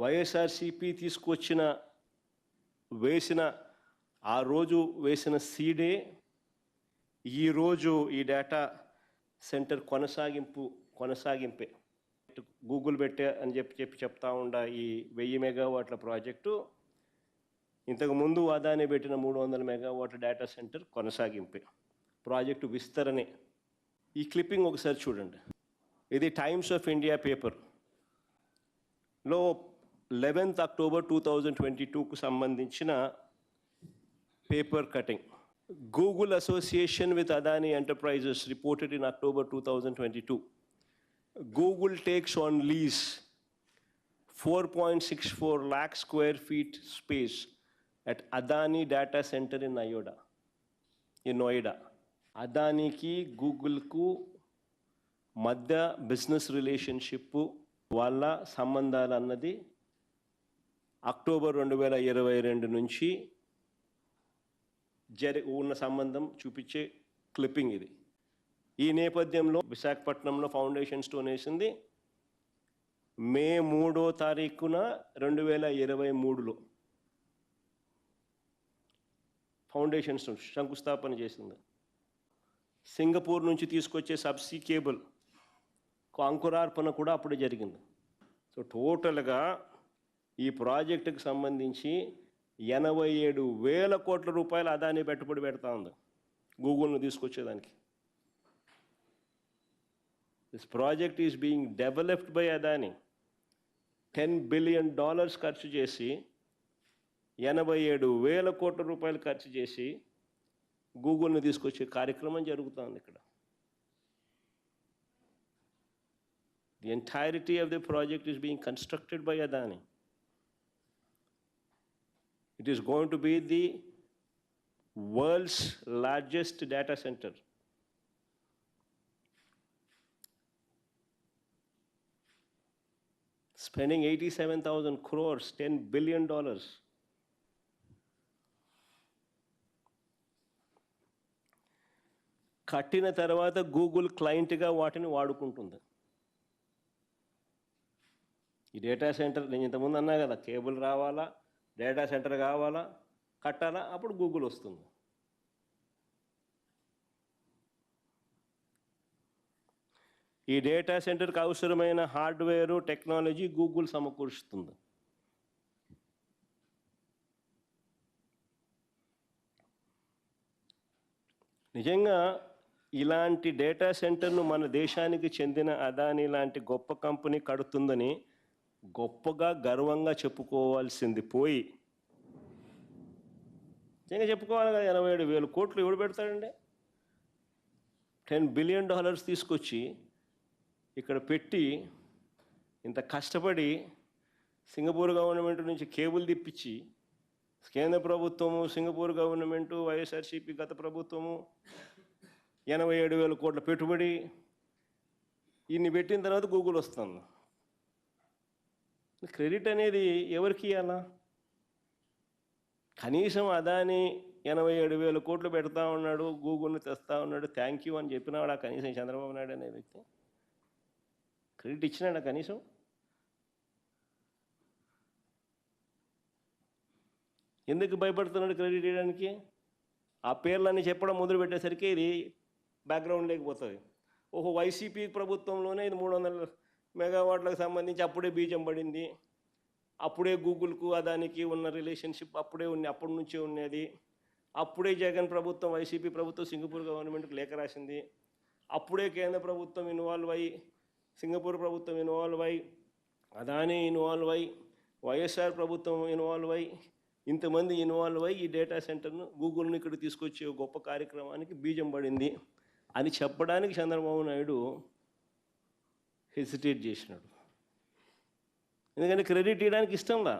వైఎస్ఆర్సిపి తీసుకొచ్చిన వేసిన ఆ రోజు వేసిన సీడే ఈరోజు ఈ డేటా సెంటర్ కొనసాగింపు కొనసాగింపే. గూగుల్ పెట్టే అని చెప్పి చెప్పి చెప్తా ఉండ ఈ వెయ్యి మెగావాట్ల ప్రాజెక్టు. ఇంతకు ముందు అదాని పెట్టిన మూడు వందల మెగావాట్ల డేటా సెంటర్ కొనసాగింపే. ప్రాజెక్టు విస్తరణే. ఈ క్లిప్పింగ్ ఒకసారి చూడండి. ఇది టైమ్స్ ఆఫ్ ఇండియా పేపర్. లో eleventh October two thousand twenty టూకు సంబంధించిన paper cutting. Google association with Adani Enterprises reported in October two thousand twenty two. Google takes on lease four point six four lakh square feet space at Adani data center in Noida in Noida అదానీకి గూగుల్కు మధ్య business relationship వాళ్ళ సంబంధాలు అన్నది October రెండు వేల ఇరవై రెండు నుంచి జరి ఉన్న సంబంధం చూపించే క్లిప్పింగ్ ఇది. ఈ నేపథ్యంలో విశాఖపట్నంలో ఫౌండేషన్ స్టోన్ వేసింది. మే మూడో తారీఖున రెండు వేల ఇరవై మూడులో ఫౌండేషన్ స్టోన్ శంకుస్థాపన చేసింది. సింగపూర్ నుంచి తీసుకొచ్చే సబ్సీ కేబుల్ అంకురార్పణ కూడా అప్పుడే జరిగింది. సో టోటల్గా ఈ ప్రాజెక్టుకు సంబంధించి ఎనభై ఏడు వేల కోట్ల రూపాయలు అదాని పెట్టుబడి పెడతా ఉంది గూగుల్ను తీసుకొచ్చేదానికి. This project is being developed by Adani ten billion dollars ఖర్చు చేసి ఎనభై ఏడు వేల కోట్ల రూపాయలు ఖర్చు చేసి గూగుల్ని తీసుకొచ్చే కార్యక్రమం జరుగుతుంది ఇక్కడ. The entirety of the project is being constructed by Adani It is going to be the world's largest data center. Spending 87,000 crores, $10 billion. కట్టిన తర్వాత గూగుల్ క్లయింట్గా వాటిని వాడుకుంటుంది ఈ డేటా సెంటర్ నేను ఇంతకుముందు అన్నా కదా కేబుల్ రావాలా డేటా సెంటర్ కావాలా కట్టాలా? అప్పుడు గూగుల్ వస్తుంది. ఈ డేటా సెంటర్కి అవసరమైన హార్డ్వేరు టెక్నాలజీ గూగుల్ సమకూరుస్తుంది. నిజంగా ఇలాంటి డేటా సెంటర్ను మన దేశానికి చెందిన అదాని లాంటి గొప్ప కంపెనీ కడుతుందని గొప్పగా గర్వంగా చెప్పుకోవాల్సింది పోయి. నిజంగా చెప్పుకోవాలి కదా ఎనభై ఏడు వేల కోట్లు ఎవడు పెడతాడండి? టెన్ బిలియన్ డాలర్స్ తీసుకొచ్చి ఇక్కడ పెట్టి ఇంత కష్టపడి సింగపూర్ గవర్నమెంట్ నుంచి కేబుల్ తిప్పించి కేంద్ర ప్రభుత్వము సింగపూర్ గవర్నమెంటు వైఎస్ఆర్సీపీ గత ప్రభుత్వము ఎనభై ఏడు వేల కోట్ల పెట్టుబడి. ఇన్ని పెట్టిన తర్వాత గూగుల్ వస్తుంది. క్రెడిట్ అనేది ఎవరికి ఇవ్వాలా కనీసం అదాని ఎనభై ఏడు వేల కోట్లు పెడతా ఉన్నాడు గూగుల్ని తెస్తా ఉన్నాడు థ్యాంక్ యూ అని చెప్పినాడు ఆ కనీసం చంద్రబాబు నాయుడు అనే వ్యక్తి? క్రెడిట్ ఇచ్చినాడు కనీసం? ఎందుకు భయపడుతున్నాడు క్రెడిట్ ఇవ్వడానికి ఆ పేర్లన్నీ చెప్పడం మొదలు పెట్టేసరికి ఇది బ్యాక్గ్రౌండ్ లేకపోతుంది. ఓహో వైసీపీ ప్రభుత్వంలోనే ఇది మూడు వందల మెగావాట్లకు సంబంధించి అప్పుడే బీజం పడింది. అప్పుడే గూగుల్కు అదానికి ఉన్న రిలేషన్షిప్ అప్పుడే ఉంది అప్పటి నుంచే ఉన్నది. అప్పుడే జగన్ ప్రభుత్వం వైసీపీ ప్రభుత్వం సింగపూర్ గవర్నమెంట్కి లేఖ రాసింది. అప్పుడే కేంద్ర ప్రభుత్వం ఇన్వాల్వ్ అయ్యి సింగపూర్ ప్రభుత్వం ఇన్వాల్వ్ అయ్యి అదానీ ఇన్వాల్వ్ అయ్యి వైఎస్ఆర్ ప్రభుత్వం ఇన్వాల్వ్ అయ్యి ఇంతమంది ఇన్వాల్వ్ అయ్యి ఈ డేటా సెంటర్ను గూగుల్ని ఇక్కడ తీసుకొచ్చే గొప్ప కార్యక్రమానికి బీజం పడింది. అని చెప్పడానికి చంద్రబాబు నాయుడు హెసిటేట్ చేసినాడు. ఎందుకంటే క్రెడిట్ ఇవ్వడానికి ఇష్టంలా